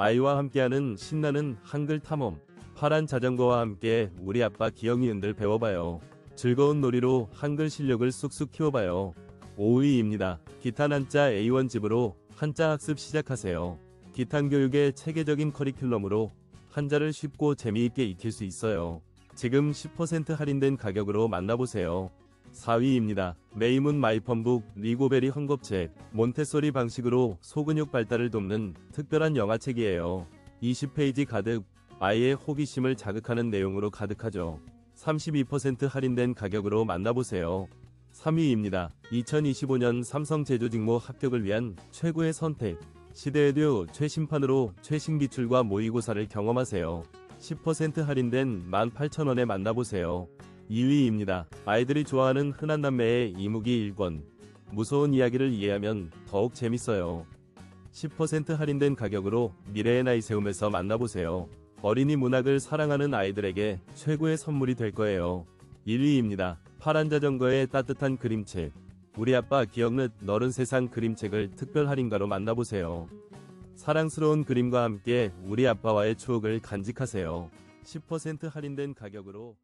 아이와 함께하는 신나는 한글 탐험. 파란 자전거와 함께 우리 아빠 기억니은들 배워봐요. 즐거운 놀이로 한글 실력을 쑥쑥 키워봐요. 5위입니다. 기탄 한자 A1 집으로 한자 학습 시작하세요. 기탄 교육의 체계적인 커리큘럼으로 한자를 쉽고 재미있게 익힐 수 있어요. 지금 10% 할인된 가격으로 만나보세요. 4위입니다. 메이문 마이펀북 리고베리 헝겊책 몬테소리 방식으로 소근육 발달을 돕는 특별한 영화책이에요. 20페이지 가득 아이의 호기심을 자극하는 내용으로 가득하죠. 32% 할인된 가격으로 만나보세요. 3위입니다. 2025년 삼성 제조직모 합격을 위한 최고의 선택. 시대에듀 최신판으로 최신 기출과 모의고사를 경험하세요. 10% 할인된 18,000원에 만나보세요. 2위입니다. 아이들이 좋아하는 흔한 남매의 이무기 1권. 무서운 이야기를 이해하면 더욱 재밌어요. 10% 할인된 가격으로 미래의 나이 세움에서 만나보세요. 어린이 문학을 사랑하는 아이들에게 최고의 선물이 될 거예요. 1위입니다. 파란 자전거의 따뜻한 그림책. 우리 아빠 기억릇 너른 세상 그림책을 특별 할인가로 만나보세요. 사랑스러운 그림과 함께 우리 아빠와의 추억을 간직하세요. 10% 할인된 가격으로